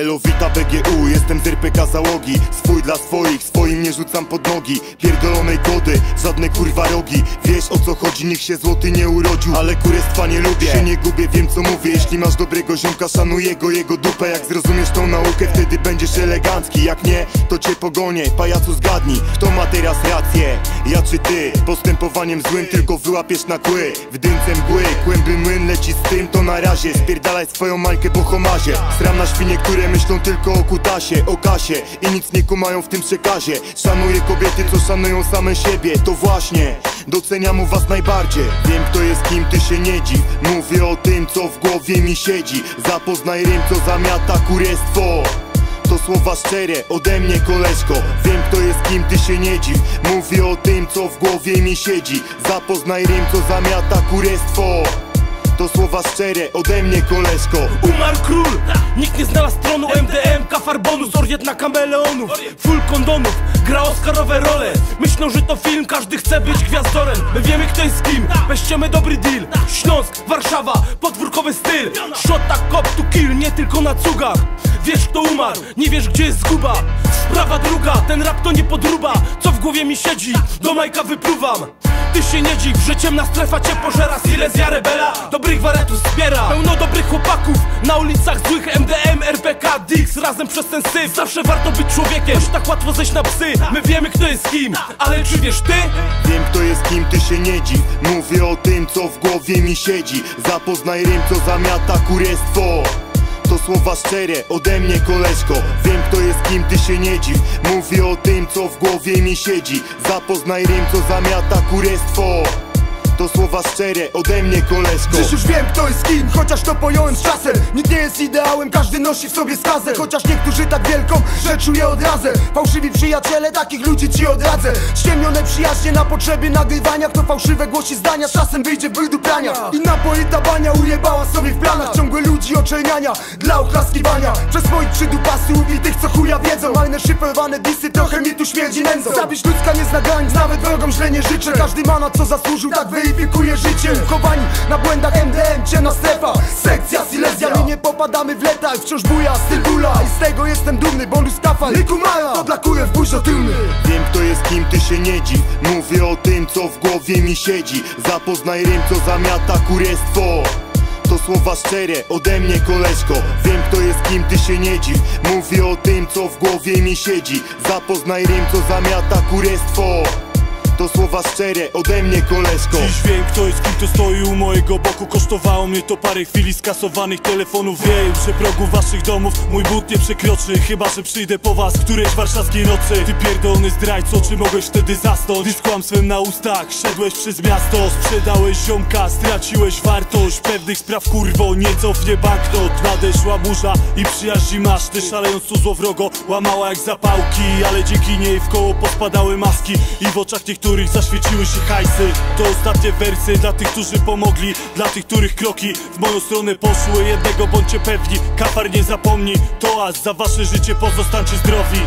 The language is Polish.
Elowita BGU, jestem z RPK załogi Swój dla swoich, swoim nie rzucam pod nogi. Pierdolonej kody, żadne kurwa rogi. Wiesz o co chodzi, nikt się złoty nie urodził. Ale kurestwa nie lubię, się nie gubię, wiem co mówię. Jeśli masz dobrego ziomka, szanuję go, jego dupę. Jak zrozumiesz tą naukę, wtedy będziesz elegancki. Jak nie, to cię pogonię, pajacu zgadnij czy ty? Postępowaniem złym tylko wyłapiesz na kły. W dymce mgły, kłęby młyn leci z tym To na razie, spierdalaj swoją mańkę po homazie Sram na świnie, które myślą tylko o kutasie, o kasie. I nic nie kumają w tym przekazie. Szanuję kobiety, co szanują same siebie. To właśnie, doceniam u was najbardziej. Wiem kto jest kim, ty się nie dziw. Mówię o tym, co w głowie mi siedzi. Zapoznaj rym, co zamiata kurestwo to słowa szczere. Ode mnie koleżko Wiem kto jest kim, ty się nie dziw. Mówię o tym co w głowie mi siedzi. Zapoznaj rym co zamiata kurestwo To słowa szczere ode mnie koleżko. Umarł król, nikt nie znalazł tronu. MDM, kafar bonus, orient na kameleonów. Full kondonów, gra Oscarowe role. Myślą, że to film, każdy chce być gwiazdorem. My wiemy kto jest kim, weźciemy dobry deal. Śląsk, Warszawa, podwórkowy styl. Shot tak cop to kill, nie tylko na cugach. Wiesz kto umarł, nie wiesz gdzie jest zguba. Sprawa druga, ten rap to nie podruba. Co w głowie mi siedzi, do majka wypluwam. Ty się nie dziw, że ciemna strefa cię pożera. Silesia rebela, dobrych waretów zbiera. Pełno dobrych chłopaków, na ulicach złych MDM, RPK, Dix Razem przez ten syf, zawsze warto być człowiekiem Już tak łatwo zejść na psy, my wiemy kto jest kim Ale czy wiesz ty? Wiem kto jest kim, ty się nie dziw. Mówię o tym co w głowie mi siedzi. Zapoznaj rym co zamiata kurestwo. To słowa szczere ode mnie koleżko. Wiem kto jest kim, ty się nie dziw. Mówię o tym co w głowie mi siedzi. Zapoznaj rym co zamiata kurestwo to słowa szczere ode mnie koleżko. Dziś już wiem kto jest kim, chociaż to pojąłem z czasem. Nikt nie jest ideałem, każdy nosi w sobie skazę. Chociaż niektórzy tak wielką, że czuję odrazę Fałszywi przyjaciele, takich ludzi ci odradzę. Ściemnione przyjaźnie na potrzeby nagrywania. Kto fałszywe głosi zdania, czasem wyjdzie w wydupiania I napoita bania ujebała sobie w planach. Ciągłe ludzi oczerniania, dla oklaskiwania. Przez swoich przydupasy ubitych co chuja wiedzą. Malne szyfrowane disy, trochę mi tu śmierdzi nędzą. Zabić ludzka nie zna granic, nawet wrogom źle nie życzę. Każdy ma na co zasłużył, tak weryfikuje życie Chowani na błędach MDM, ciemna strefa. Sekcja Silesia, my nie popadamy w leta Wciąż buja styl i z tego jestem dumny Bonus kafal i kumara, to dla kurew buźno tylny Wiem kto jest kim, ty się nie dziw. Mówię o tym co w głowie mi siedzi. Zapoznaj rym co zamiata kurestwo. To słowa szczere ode mnie koleżko. Wiem kto jest kim, ty się nie dziw. Mówię o tym co w głowie mi siedzi. Zapoznaj rym co zamiata kurestwo słowa szczere ode mnie koleżko. Dziś wiem kto jest kim to stoi u mojego boku. Kosztowało mnie to parę chwili skasowanych telefonów. Wiem, że progu waszych domów mój but nie przekroczy. Chyba, że przyjdę po was którejś warszawskiej nocy. Ty pierdolony zdrajco, czy mogłeś wtedy zasnąć? Ty z na ustach, szedłeś przez miasto. Sprzedałeś ziomka, straciłeś wartość. Pewnych spraw kurwo, nie cofnie banknot. Nadeszła burza i przyjaźni masz Ty szalejąc tu złowrogo, łamała jak zapałki. Ale dzięki niej w koło pospadały maski. I w oczach tych, których zaświeciły się hajsy. To ostatnie wersy dla tych, którzy pomogli Dla tych, których kroki w moją stronę poszły. Jednego bądźcie pewni, kafar nie zapomni. Toast za wasze życie, pozostańcie zdrowi